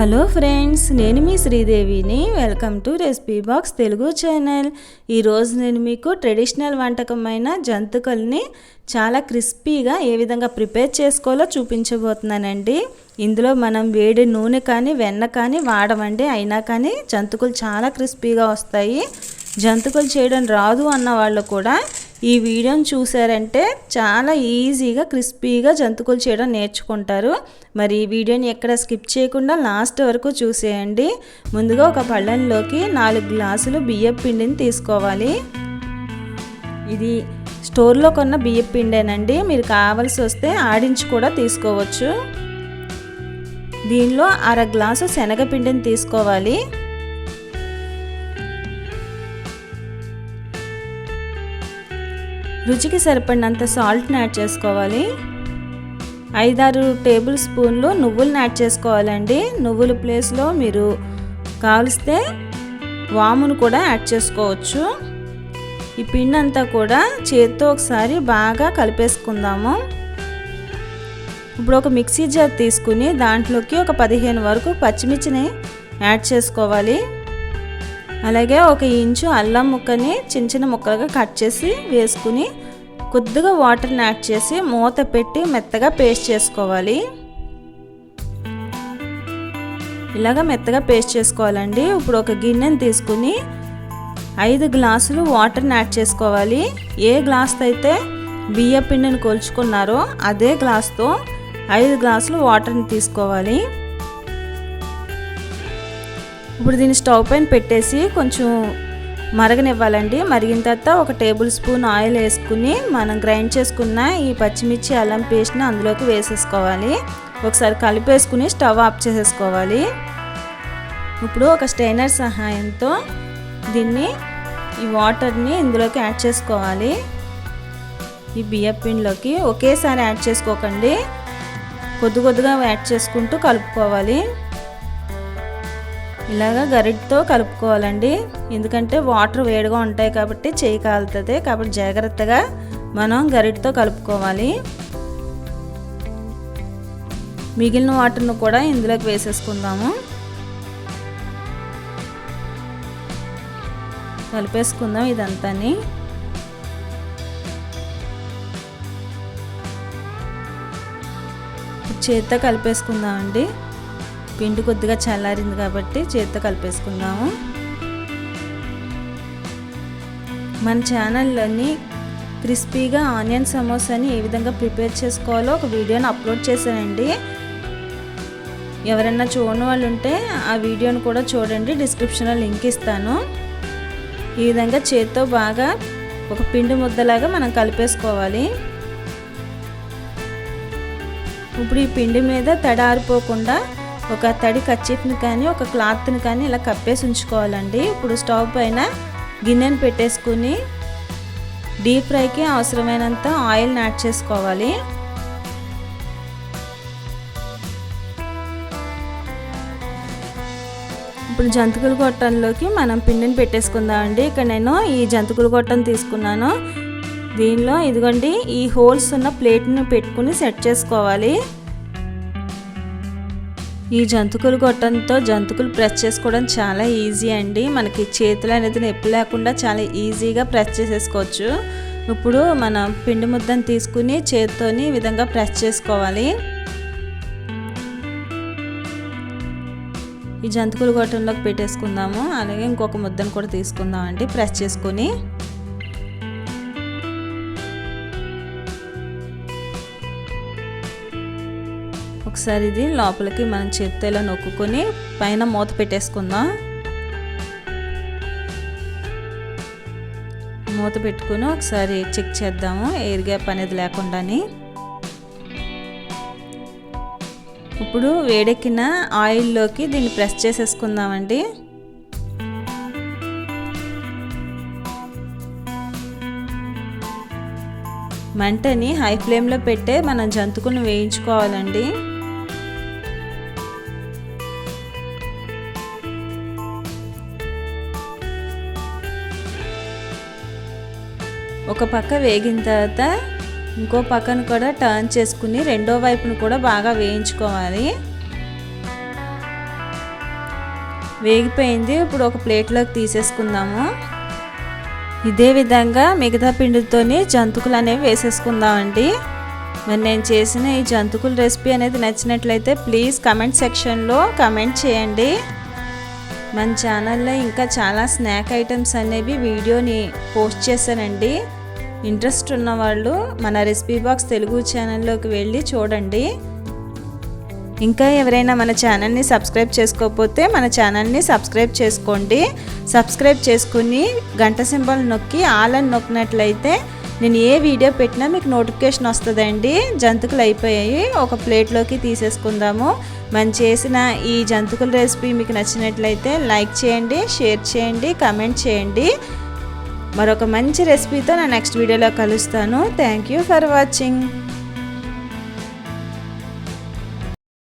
Hello friends నేను మీ శ్రీదేవిని. Welcome to recipe box Telugu channel. ఈరోజు నేను మీకు ట్రెడిషనల్ వంటకమైన జంతుకల్ని చాలా క్రిస్పీగా ఏ విధంగా ప్రిపేర్ చేసుకోవాలో చూపించబోతున్నానండి. ఇందులో మనం వేడి నూనె కానీ వెన్న కానీ వాడమండి. అయినా కానీ జంతుకులు చాలా క్రిస్పీగా వస్తాయి. జంతుకులు చేయడం రాదు అన్న వాళ్ళు కూడా ఈ వీడియోని చూసారంటే చాలా ఈజీగా క్రిస్పీగా జంతుకులు చేయడం నేర్చుకుంటారు. మరి ఈ వీడియోని ఎక్కడ స్కిప్ చేయకుండా లాస్ట్ వరకు చూసేయండి. ముందుగా ఒక పళ్ళంలోకి నాలుగు గ్లాసులు బియ్యం పిండిని తీసుకోవాలి. ఇది స్టోర్లో కొన్న బియ్యం పిండేనండి. మీరు కావాల్సి వస్తే ఆడించి కూడా తీసుకోవచ్చు. దీనిలో అర గ్లాసు శనగపిండిని తీసుకోవాలి. రుచికి సరిపడినంత సాల్ట్ని యాడ్ చేసుకోవాలి. ఐదారు టేబుల్ స్పూన్లు నువ్వులను యాడ్ చేసుకోవాలండి. నువ్వుల ప్లేస్లో మీరు కావలిస్తే వామును కూడా యాడ్ చేసుకోవచ్చు. ఈ పిండి అంతా కూడా చేత్తో ఒకసారి బాగా కలిపేసుకుందాము. ఇప్పుడు ఒక మిక్సీ జార్ తీసుకుని దాంట్లోకి ఒక పదిహేను వరకు పచ్చిమిర్చిని యాడ్ చేసుకోవాలి. అలాగే ఒక ఇంచు అల్లం ముక్కని చిన్న చిన్న ముక్కలుగా కట్ చేసి వేసుకుని కొద్దిగా వాటర్ని యాడ్ చేసి మూత పెట్టి మెత్తగా పేస్ట్ చేసుకోవాలి. ఇలాగ మెత్తగా పేస్ట్ చేసుకోవాలండి. ఇప్పుడు ఒక గిన్నెని తీసుకుని ఐదు గ్లాసులు వాటర్ని యాడ్ చేసుకోవాలి. ఏ గ్లాస్తో అయితే బియ్య పిండిని కొలుచుకున్నారో అదే గ్లాస్తో ఐదు గ్లాసులు వాటర్ని తీసుకోవాలి. ఇప్పుడు దీన్ని స్టవ్ పైన పెట్టేసి కొంచెం మరగనివ్వాలండి. మరిగిన తర్వాత ఒక టేబుల్ స్పూన్ ఆయిల్ వేసుకుని మనం గ్రైండ్ చేసుకున్న ఈ పచ్చిమిర్చి అల్లం పేస్ట్ని అందులోకి వేసేసుకోవాలి. ఒకసారి కలిపేసుకుని స్టవ్ ఆఫ్ చేసేసుకోవాలి. ఇప్పుడు ఒక స్టైనర్ సహాయంతో దీన్ని ఈ వాటర్ని ఇందులోకి యాడ్ చేసుకోవాలి. ఈ బియ్యం పిండిలోకి ఒకేసారి యాడ్ చేసుకోకండి. కొద్ది కొద్దిగా యాడ్ చేసుకుంటూ కలుపుకోవాలి. ఇలాగా గరిటతో కలుపుకోవాలండి. ఎందుకంటే వాటర్ వేడిగా ఉంటాయి కాబట్టి చేయి కాలుతుంది. కాబట్టి జాగ్రత్తగా మనం గరిటతో కలుపుకోవాలి. మిగిలిన వాటర్ను కూడా ఇందులోకి వేసేసుకుందాము. కలిపేసుకుందాం ఇదంతాని. చేత్తో కలిపేసుకుందామండి. పిండి కొద్దిగా చల్లారింది కాబట్టి చేత్తో కలిపేసుకుందాము. మన ఛానల్లోని క్రిస్పీగా ఆనియన్ సమోసాని ఏ విధంగా ప్రిపేర్ చేసుకోవాలో ఒక వీడియోని అప్లోడ్ చేశానండి. ఎవరైనా చూడని వాళ్ళు ఉంటే ఆ వీడియోని కూడా చూడండి. డిస్క్రిప్షన్లో లింక్ ఇస్తాను. ఈ విధంగా చేత్తో బాగా ఒక పిండి ముద్దలాగా మనం కలిపేసుకోవాలి. ఇప్పుడు ఈ పిండి మీద తడారిపోకుండా ఒక తడి కచ్చిప్ని కానీ ఒక క్లాత్ని కానీ ఇలా కప్పేసి ఉంచుకోవాలండి. ఇప్పుడు స్టవ్ పైన గిన్నెను పెట్టేసుకుని డీప్ ఫ్రైకి అవసరమైనంత ఆయిల్ని యాడ్ చేసుకోవాలి. ఇప్పుడు జంతికల గొట్టంలోకి మనం పిండిని పెట్టేసుకుందామండి. ఇక్కడ నేను ఈ జంతికలు గొట్టం తీసుకున్నాను. దీనిలో ఇదిగోండి ఈ హోల్స్ ఉన్న ప్లేట్ని పెట్టుకుని సెట్ చేసుకోవాలి. ఈ జంతుకులు గొట్టంతో జంతుకులు ప్రెస్ చేసుకోవడం చాలా ఈజీ అండి. మనకి చేతులు అనేది నొప్పి లేకుండా చాలా ఈజీగా ప్రెస్ చేసేసుకోవచ్చు. ఇప్పుడు మనం పిండి ముద్దను తీసుకుని చేతితోని ఈ విధంగా ప్రెస్ చేసుకోవాలి. ఈ జంతుకులు గొట్టంలోకి పెట్టేసుకుందాము. అలాగే ఇంకొక ముద్దను కూడా తీసుకుందామండి. ప్రెస్ చేసుకొని ఒకసారి ఇది లోపలికి మనం చేత్తో ఇలా నొక్కుకొని పైన మూత పెట్టేసుకుందాం. మూత పెట్టుకుని ఒకసారి చెక్ చేద్దాము ఎయిర్ గ్యాప్ అనేది లేకుండాని. ఇప్పుడు వేడెక్కిన ఆయిల్లోకి దీన్ని ప్రెస్ చేసేసుకుందామండి. మంటని హై ఫ్లేమ్లో పెట్టే మనం జంతుకుని వేయించుకోవాలండి. ఒక పక్క వేగిన తర్వాత ఇంకో పక్కన కూడా టర్న్ చేసుకుని రెండో వైపును కూడా బాగా వేయించుకోవాలి. వేగిపోయింది. ఇప్పుడు ఒక ప్లేట్లోకి తీసేసుకుందాము. ఇదే విధంగా మిగతా పిండితోని జంతుకులు అనేవి వేసేసుకుందామండి. మరి నేను చేసిన ఈ జంతుకుల రెసిపీ అనేది నచ్చినట్లయితే ప్లీజ్ కమెంట్ సెక్షన్లో కమెంట్ చేయండి. మన ఛానల్లో ఇంకా చాలా స్నాక్ ఐటమ్స్ అనేవి వీడియోని పోస్ట్ చేశానండి. ఇంట్రెస్ట్ ఉన్నవాళ్ళు మన రెసిపీ బాక్స్ తెలుగు ఛానల్లోకి వెళ్ళి చూడండి. ఇంకా ఎవరైనా మన ఛానల్ని సబ్స్క్రైబ్ చేసుకోకపోతే మన ఛానల్ని సబ్స్క్రైబ్ చేసుకోండి. సబ్స్క్రైబ్ చేసుకుని గంట సింబల్ నొక్కి ఆల్ అని నొక్కినట్లయితే నేను ఏ వీడియో పెట్టినా మీకు నోటిఫికేషన్ వస్తుందండి. జంతుకులు అయిపోయాయి. ఒక ప్లేట్లోకి తీసేసుకుందాము. మనం చేసిన ఈ జంతుకుల రెసిపీ మీకు నచ్చినట్లయితే లైక్ చేయండి షేర్ చేయండి కమెంట్ చేయండి. మరొక మంచి రెసిపీతో నా నెక్స్ట్ వీడియోలో కలుస్తాను. Thank you for watching